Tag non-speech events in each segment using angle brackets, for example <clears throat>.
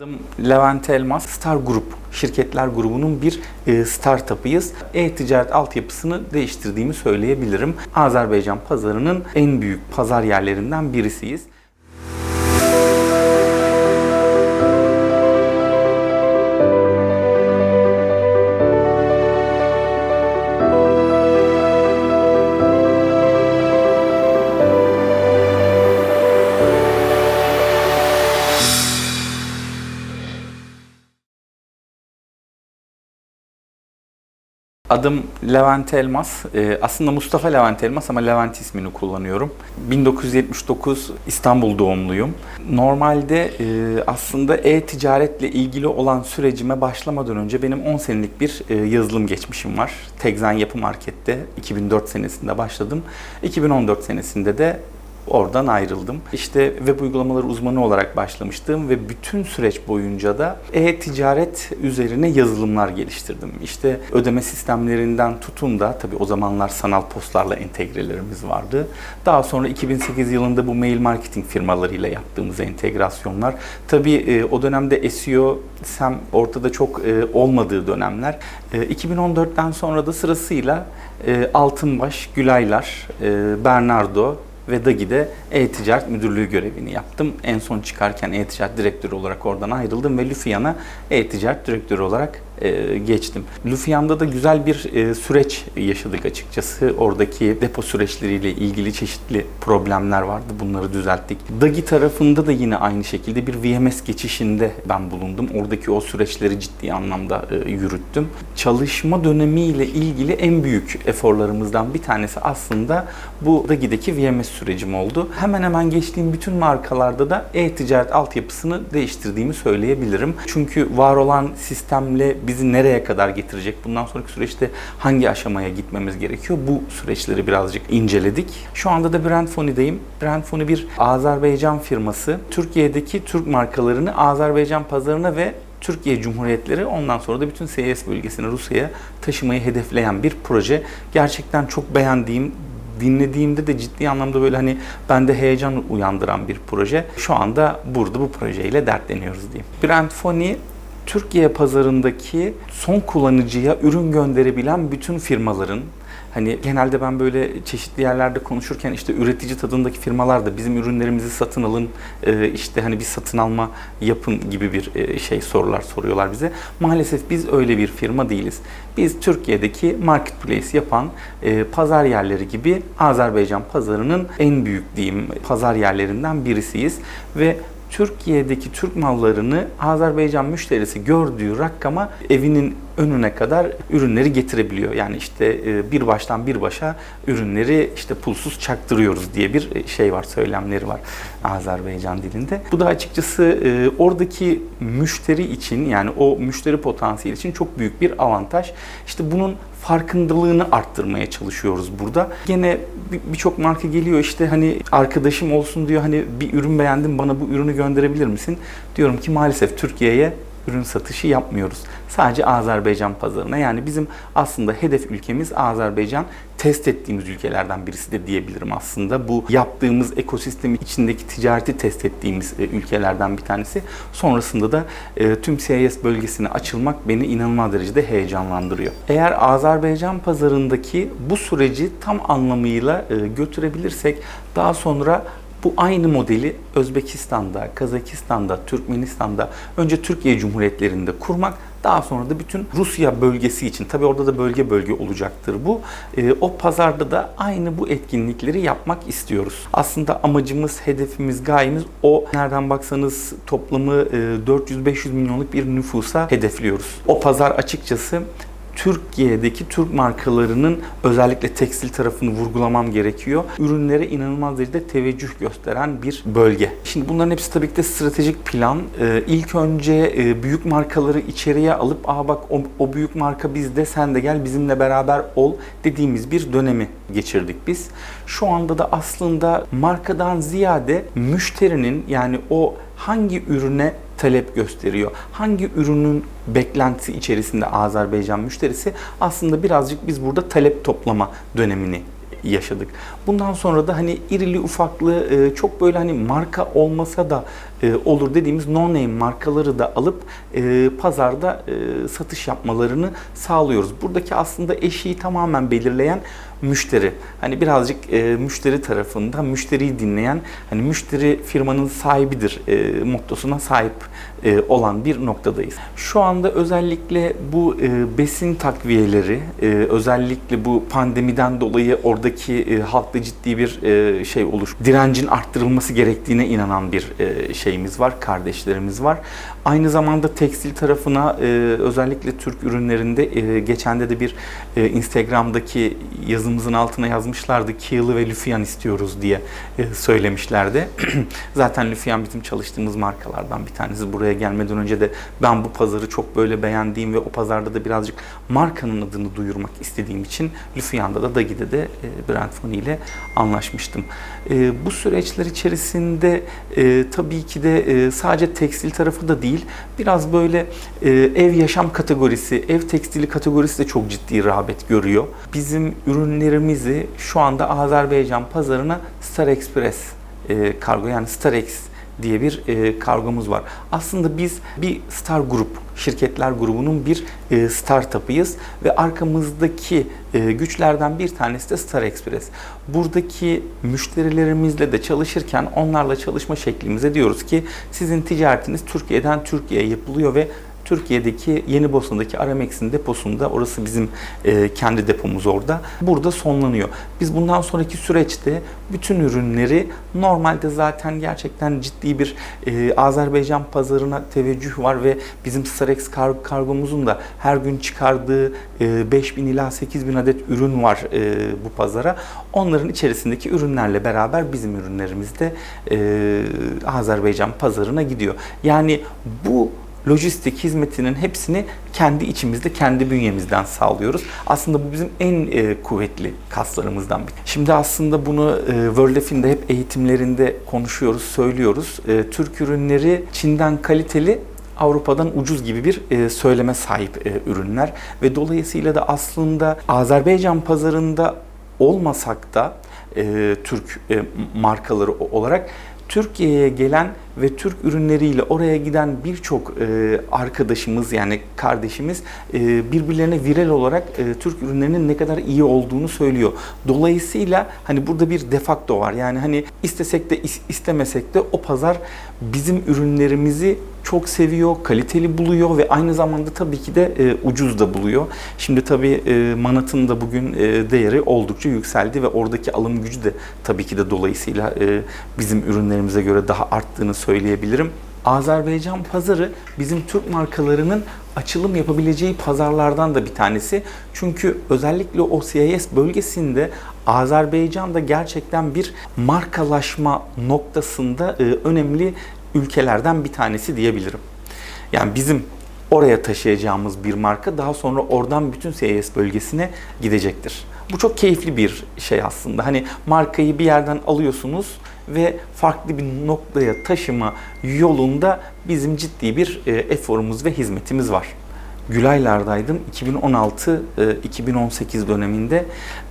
Adım Levent Elmas, Star Group şirketler grubunun bir e, startup'ıyız. E-ticaret altyapısını değiştirdiğimi söyleyebilirim. Azerbaycan pazarının en büyük pazar yerlerinden birisiyiz. Adım Levent Elmas. Ee, aslında Mustafa Levent Elmas ama Levent ismini kullanıyorum. 1979 İstanbul doğumluyum. Normalde e, aslında e-ticaretle ilgili olan sürecime başlamadan önce benim 10 senelik bir e, yazılım geçmişim var. Tekzen Yapı Market'te 2004 senesinde başladım. 2014 senesinde de Oradan ayrıldım. İşte web uygulamaları uzmanı olarak başlamıştım ve bütün süreç boyunca da e-ticaret üzerine yazılımlar geliştirdim. İşte ödeme sistemlerinden tutun da tabii o zamanlar sanal postlarla entegrelerimiz vardı. Daha sonra 2008 yılında bu mail marketing firmalarıyla yaptığımız entegrasyonlar. Tabii e, o dönemde SEO, SEM ortada çok e, olmadığı dönemler. E, 2014'ten sonra da sırasıyla e, Altınbaş, Gülaylar, e, Bernardo, ve Dagi'de e-ticaret müdürlüğü görevini yaptım. En son çıkarken e-ticaret direktörü olarak oradan ayrıldım ve Lüfiyan'a e-ticaret direktörü olarak e, geçtim. Lüfiyan'da da güzel bir e, süreç yaşadık açıkçası. Oradaki depo süreçleriyle ilgili çeşitli problemler vardı. Bunları düzelttik. Dagi tarafında da yine aynı şekilde bir VMS geçişinde ben bulundum. Oradaki o süreçleri ciddi anlamda e, yürüttüm. Çalışma dönemiyle ilgili en büyük eforlarımızdan bir tanesi aslında bu Dagi'deki VMS sürecim oldu. Hemen hemen geçtiğim bütün markalarda da e-ticaret altyapısını değiştirdiğimi söyleyebilirim. Çünkü var olan sistemle bizi nereye kadar getirecek? Bundan sonraki süreçte hangi aşamaya gitmemiz gerekiyor? Bu süreçleri birazcık inceledik. Şu anda da Brandfony'deyim. Brandfony bir Azerbaycan firması. Türkiye'deki Türk markalarını Azerbaycan pazarına ve Türkiye Cumhuriyetleri ondan sonra da bütün CIS bölgesine Rusya'ya taşımayı hedefleyen bir proje. Gerçekten çok beğendiğim, dinlediğimde de ciddi anlamda böyle hani bende heyecan uyandıran bir proje. Şu anda burada bu projeyle dertleniyoruz diyeyim. Brandfony Türkiye pazarındaki son kullanıcıya ürün gönderebilen bütün firmaların Hani genelde ben böyle çeşitli yerlerde konuşurken işte üretici tadındaki firmalar da bizim ürünlerimizi satın alın, e, işte hani bir satın alma yapın gibi bir e, şey sorular soruyorlar bize. Maalesef biz öyle bir firma değiliz. Biz Türkiye'deki marketplace yapan e, pazar yerleri gibi Azerbaycan pazarının en büyük diyeyim pazar yerlerinden birisiyiz ve Türkiye'deki Türk mallarını Azerbaycan müşterisi gördüğü rakama evinin önüne kadar ürünleri getirebiliyor. Yani işte e, bir baştan bir başa ürünleri işte pulsuz çaktırıyoruz diye bir e, şey var, söylemleri var Azerbaycan dilinde. Bu da açıkçası e, oradaki müşteri için yani o müşteri potansiyeli için çok büyük bir avantaj. İşte bunun farkındalığını arttırmaya çalışıyoruz burada. Gene birçok marka geliyor işte hani arkadaşım olsun diyor hani bir ürün beğendim bana bu ürünü gönderebilir misin? Diyorum ki maalesef Türkiye'ye ürün satışı yapmıyoruz. Sadece Azerbaycan pazarına. Yani bizim aslında hedef ülkemiz Azerbaycan. Test ettiğimiz ülkelerden birisi de diyebilirim aslında. Bu yaptığımız ekosistemi içindeki ticareti test ettiğimiz e, ülkelerden bir tanesi. Sonrasında da e, tüm CIS bölgesine açılmak beni inanılmaz derecede heyecanlandırıyor. Eğer Azerbaycan pazarındaki bu süreci tam anlamıyla e, götürebilirsek daha sonra bu aynı modeli Özbekistan'da, Kazakistan'da, Türkmenistan'da önce Türkiye Cumhuriyetlerinde kurmak daha sonra da bütün Rusya bölgesi için, tabi orada da bölge bölge olacaktır bu. E, o pazarda da aynı bu etkinlikleri yapmak istiyoruz. Aslında amacımız, hedefimiz, gayemiz o nereden baksanız toplamı e, 400-500 milyonluk bir nüfusa hedefliyoruz. O pazar açıkçası Türkiye'deki Türk markalarının özellikle tekstil tarafını vurgulamam gerekiyor. Ürünlere inanılmaz derecede teveccüh gösteren bir bölge. Şimdi bunların hepsi tabii ki de stratejik plan. Ee, ilk önce e, büyük markaları içeriye alıp aa bak o, o büyük marka bizde sen de gel bizimle beraber ol dediğimiz bir dönemi geçirdik biz. Şu anda da aslında markadan ziyade müşterinin yani o hangi ürüne talep gösteriyor? Hangi ürünün beklentisi içerisinde Azerbaycan müşterisi? Aslında birazcık biz burada talep toplama dönemini yaşadık. Bundan sonra da hani irili ufaklı e, çok böyle hani marka olmasa da e, olur dediğimiz no-name markaları da alıp e, pazarda e, satış yapmalarını sağlıyoruz. Buradaki aslında eşiği tamamen belirleyen müşteri. Hani birazcık e, müşteri tarafında müşteriyi dinleyen, hani müşteri firmanın sahibidir e, mottosuna sahip e, olan bir noktadayız. Şu anda özellikle bu e, besin takviyeleri, e, özellikle bu pandemiden dolayı oradaki e, halkta ciddi bir e, şey oluş, direncin arttırılması gerektiğine inanan bir e, şeyimiz var, kardeşlerimiz var. Aynı zamanda tekstil tarafına e, özellikle Türk ürünlerinde e, geçen de bir e, Instagram'daki yazımızın altına yazmışlardı. Kiyılı ve Lüfiyan istiyoruz diye e, söylemişlerdi. <clears throat> Zaten Lüfiyan bizim çalıştığımız markalardan bir tanesi. Buraya gelmeden önce de ben bu pazarı çok böyle beğendiğim ve o pazarda da birazcık markanın adını duyurmak istediğim için Lüfiyan'da da Dagi'de de e, Brand Money ile anlaşmıştım. E, bu süreçler içerisinde e, tabii ki de e, sadece tekstil tarafı da değil, biraz böyle e, ev yaşam kategorisi, ev tekstili kategorisi de çok ciddi rağbet görüyor. Bizim ürünlerimizi şu anda Azerbaycan pazarına Star Express e, kargo yani Starex diye bir e, kargomuz var. Aslında biz bir star grup, şirketler grubunun bir e, startup'ıyız ve arkamızdaki e, güçlerden bir tanesi de Star Express. Buradaki müşterilerimizle de çalışırken onlarla çalışma şeklimize diyoruz ki sizin ticaretiniz Türkiye'den Türkiye'ye yapılıyor ve Türkiye'deki Yeni Bosna'daki Aramex'in deposunda, orası bizim e, kendi depomuz orada. Burada sonlanıyor. Biz bundan sonraki süreçte bütün ürünleri normalde zaten gerçekten ciddi bir e, Azerbaycan pazarına teveccüh var ve bizim Starex kar- kargomuzun da her gün çıkardığı e, 5000 ila 8000 adet ürün var e, bu pazara. Onların içerisindeki ürünlerle beraber bizim ürünlerimiz de e, Azerbaycan pazarına gidiyor. Yani bu lojistik hizmetinin hepsini kendi içimizde, kendi bünyemizden sağlıyoruz. Aslında bu bizim en e, kuvvetli kaslarımızdan bir. Şimdi aslında bunu e, World hep eğitimlerinde konuşuyoruz, söylüyoruz. E, Türk ürünleri Çin'den kaliteli, Avrupa'dan ucuz gibi bir e, söyleme sahip e, ürünler ve dolayısıyla da aslında Azerbaycan pazarında olmasak da e, Türk e, markaları olarak Türkiye'ye gelen ve Türk ürünleriyle oraya giden birçok e, arkadaşımız yani kardeşimiz e, birbirlerine viral olarak e, Türk ürünlerinin ne kadar iyi olduğunu söylüyor. Dolayısıyla hani burada bir defakto var. Yani hani istesek de is- istemesek de o pazar bizim ürünlerimizi çok seviyor, kaliteli buluyor ve aynı zamanda tabii ki de e, ucuz da buluyor. Şimdi tabii e, manatın da bugün e, değeri oldukça yükseldi ve oradaki alım gücü de tabii ki de dolayısıyla e, bizim ürünlerimize göre daha arttığını söyleyebilirim. Azerbaycan pazarı bizim Türk markalarının açılım yapabileceği pazarlardan da bir tanesi. Çünkü özellikle o CIS bölgesinde Azerbaycan da gerçekten bir markalaşma noktasında e, önemli ülkelerden bir tanesi diyebilirim. Yani bizim oraya taşıyacağımız bir marka daha sonra oradan bütün CIS bölgesine gidecektir. Bu çok keyifli bir şey aslında. Hani markayı bir yerden alıyorsunuz ve farklı bir noktaya taşıma yolunda bizim ciddi bir e, eforumuz ve hizmetimiz var. Gülaylar'daydım 2016-2018 döneminde.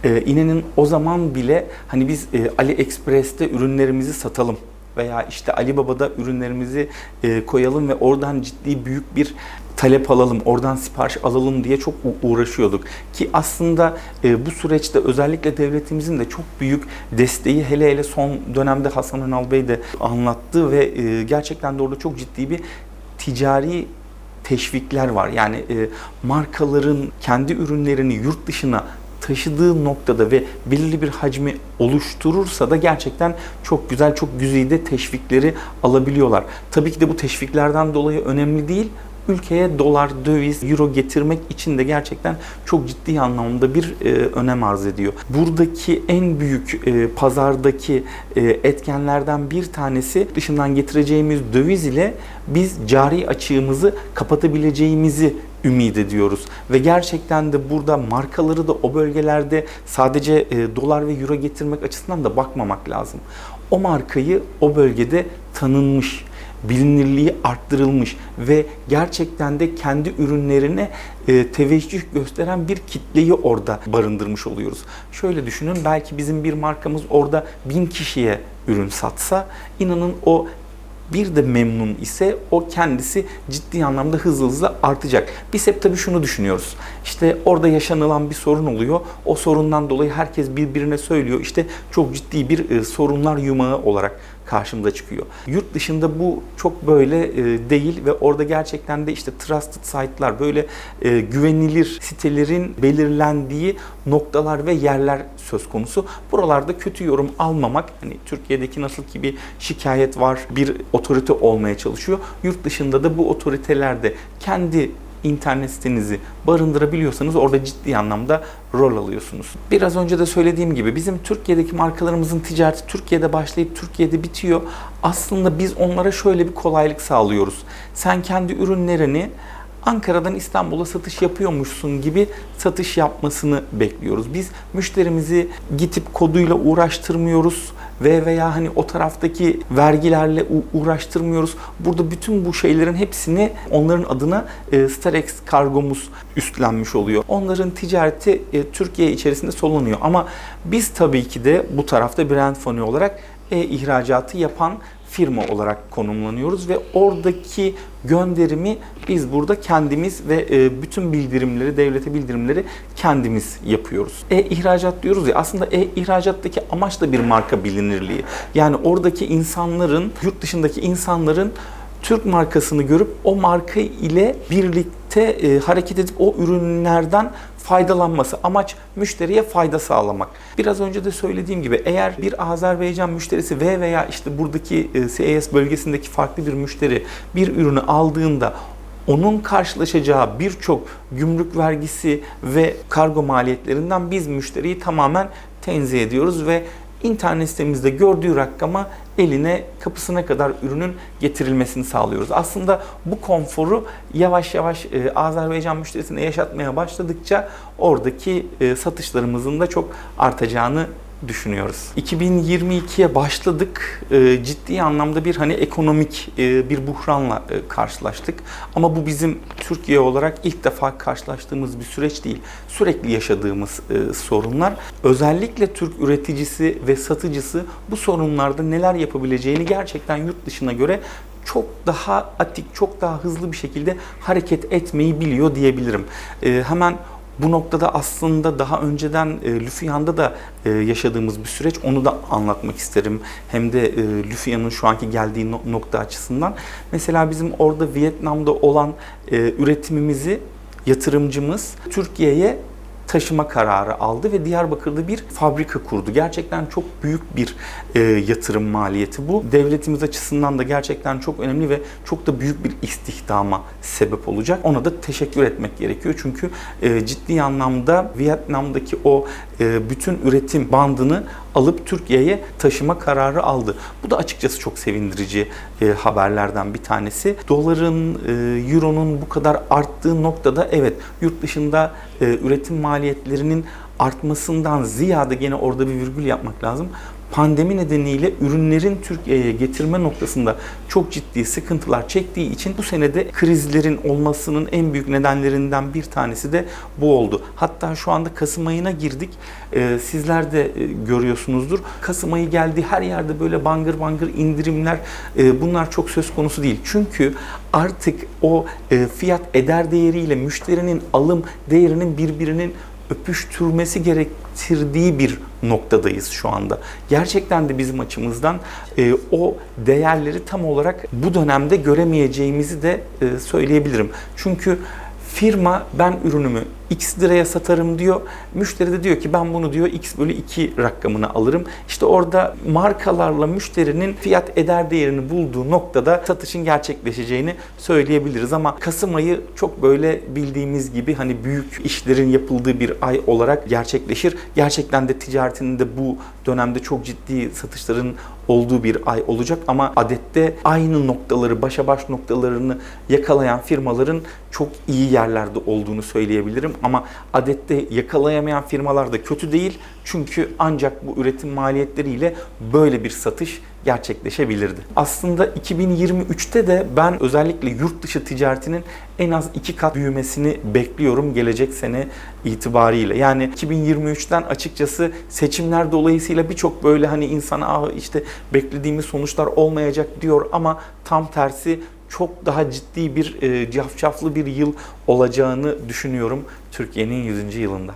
E, inanın o zaman bile hani biz e, AliExpress'te ürünlerimizi satalım veya işte Ali Baba'da ürünlerimizi e, koyalım ve oradan ciddi büyük bir talep alalım, oradan sipariş alalım diye çok uğraşıyorduk. Ki aslında e, bu süreçte özellikle devletimizin de çok büyük desteği hele hele son dönemde Hasan Önal Bey de anlattı ve e, gerçekten de orada çok ciddi bir ticari teşvikler var. Yani markaların kendi ürünlerini yurt dışına taşıdığı noktada ve belirli bir hacmi oluşturursa da gerçekten çok güzel, çok güzide teşvikleri alabiliyorlar. Tabii ki de bu teşviklerden dolayı önemli değil. Ülkeye dolar, döviz, euro getirmek için de gerçekten çok ciddi anlamda bir e, önem arz ediyor. Buradaki en büyük e, pazardaki e, etkenlerden bir tanesi dışından getireceğimiz döviz ile biz cari açığımızı kapatabileceğimizi ümit ediyoruz. Ve gerçekten de burada markaları da o bölgelerde sadece e, dolar ve euro getirmek açısından da bakmamak lazım. O markayı o bölgede tanınmış bilinirliği arttırılmış ve gerçekten de kendi ürünlerine e, teveccüh gösteren bir kitleyi orada barındırmış oluyoruz. Şöyle düşünün belki bizim bir markamız orada bin kişiye ürün satsa inanın o bir de memnun ise o kendisi ciddi anlamda hızlı hızlı artacak. Biz hep tabii şunu düşünüyoruz. İşte orada yaşanılan bir sorun oluyor. O sorundan dolayı herkes birbirine söylüyor. İşte çok ciddi bir e, sorunlar yumağı olarak karşımıza çıkıyor. Yurt dışında bu çok böyle e, değil ve orada gerçekten de işte trusted site'lar böyle e, güvenilir sitelerin belirlendiği noktalar ve yerler söz konusu. Buralarda kötü yorum almamak hani Türkiye'deki nasıl ki bir şikayet var, bir otorite olmaya çalışıyor. Yurt dışında da bu otoritelerde kendi internet sitenizi barındırabiliyorsanız orada ciddi anlamda rol alıyorsunuz. Biraz önce de söylediğim gibi bizim Türkiye'deki markalarımızın ticareti Türkiye'de başlayıp Türkiye'de bitiyor. Aslında biz onlara şöyle bir kolaylık sağlıyoruz. Sen kendi ürünlerini Ankara'dan İstanbul'a satış yapıyormuşsun gibi satış yapmasını bekliyoruz. Biz müşterimizi gidip koduyla uğraştırmıyoruz ve veya hani o taraftaki vergilerle uğraştırmıyoruz. Burada bütün bu şeylerin hepsini onların adına e, Starex kargomuz üstlenmiş oluyor. Onların ticareti e, Türkiye içerisinde solunuyor. Ama biz tabii ki de bu tarafta brand fonu olarak e, ihracatı yapan firma olarak konumlanıyoruz ve oradaki gönderimi biz burada kendimiz ve e, bütün bildirimleri, devlete bildirimleri kendimiz yapıyoruz. E-ihracat diyoruz ya aslında e-ihracattaki amaç da bir marka bilinirliği. Yani oradaki insanların, yurt dışındaki insanların Türk markasını görüp o marka ile birlikte e, hareket edip o ürünlerden faydalanması. Amaç müşteriye fayda sağlamak. Biraz önce de söylediğim gibi eğer bir Azerbaycan müşterisi ve veya işte buradaki e, CIS bölgesindeki farklı bir müşteri bir ürünü aldığında onun karşılaşacağı birçok gümrük vergisi ve kargo maliyetlerinden biz müşteriyi tamamen tenzih ediyoruz ve internet sitemizde gördüğü rakama eline kapısına kadar ürünün getirilmesini sağlıyoruz. Aslında bu konforu yavaş yavaş e, Azerbaycan müşterisine yaşatmaya başladıkça oradaki e, satışlarımızın da çok artacağını düşünüyoruz. 2022'ye başladık. E, ciddi anlamda bir hani ekonomik e, bir buhranla e, karşılaştık. Ama bu bizim Türkiye olarak ilk defa karşılaştığımız bir süreç değil. Sürekli yaşadığımız e, sorunlar. Özellikle Türk üreticisi ve satıcısı bu sorunlarda neler yapabileceğini gerçekten yurt dışına göre çok daha atik, çok daha hızlı bir şekilde hareket etmeyi biliyor diyebilirim. E, hemen bu noktada aslında daha önceden e, Lüfiyan'da da e, yaşadığımız bir süreç. Onu da anlatmak isterim. Hem de e, Lüfiyan'ın şu anki geldiği no- nokta açısından. Mesela bizim orada Vietnam'da olan e, üretimimizi yatırımcımız Türkiye'ye taşıma kararı aldı ve Diyarbakır'da bir fabrika kurdu. Gerçekten çok büyük bir e, yatırım maliyeti bu. Devletimiz açısından da gerçekten çok önemli ve çok da büyük bir istihdama sebep olacak. Ona da teşekkür etmek gerekiyor. Çünkü e, ciddi anlamda Vietnam'daki o bütün üretim bandını alıp Türkiye'ye taşıma kararı aldı. Bu da açıkçası çok sevindirici e, haberlerden bir tanesi. Doların, e, euronun bu kadar arttığı noktada evet yurt dışında e, üretim maliyetlerinin artmasından ziyade gene orada bir virgül yapmak lazım pandemi nedeniyle ürünlerin Türkiye'ye getirme noktasında çok ciddi sıkıntılar çektiği için bu senede krizlerin olmasının en büyük nedenlerinden bir tanesi de bu oldu. Hatta şu anda Kasım ayına girdik. Ee, sizler de e, görüyorsunuzdur. Kasım ayı geldi her yerde böyle bangır bangır indirimler e, bunlar çok söz konusu değil. Çünkü artık o e, fiyat eder değeriyle müşterinin alım değerinin birbirinin öpüştürmesi gerektirdiği bir noktadayız şu anda. Gerçekten de bizim açımızdan e, o değerleri tam olarak bu dönemde göremeyeceğimizi de e, söyleyebilirim. Çünkü firma ben ürünümü X liraya satarım diyor. Müşteri de diyor ki ben bunu diyor X bölü 2 rakamına alırım. İşte orada markalarla müşterinin fiyat eder değerini bulduğu noktada satışın gerçekleşeceğini söyleyebiliriz. Ama Kasım ayı çok böyle bildiğimiz gibi hani büyük işlerin yapıldığı bir ay olarak gerçekleşir. Gerçekten de ticaretinin de bu dönemde çok ciddi satışların olduğu bir ay olacak ama adette aynı noktaları, başa baş noktalarını yakalayan firmaların çok iyi yerlerde olduğunu söyleyebilirim. Ama adette yakalayamayan firmalar da kötü değil. Çünkü ancak bu üretim maliyetleriyle böyle bir satış gerçekleşebilirdi. Aslında 2023'te de ben özellikle yurt dışı ticaretinin en az iki kat büyümesini bekliyorum gelecek sene itibariyle. Yani 2023'ten açıkçası seçimler dolayısıyla birçok böyle hani insana ah işte beklediğimiz sonuçlar olmayacak diyor ama tam tersi çok daha ciddi bir e, cafcaflı bir yıl olacağını düşünüyorum Türkiye'nin 100. yılında.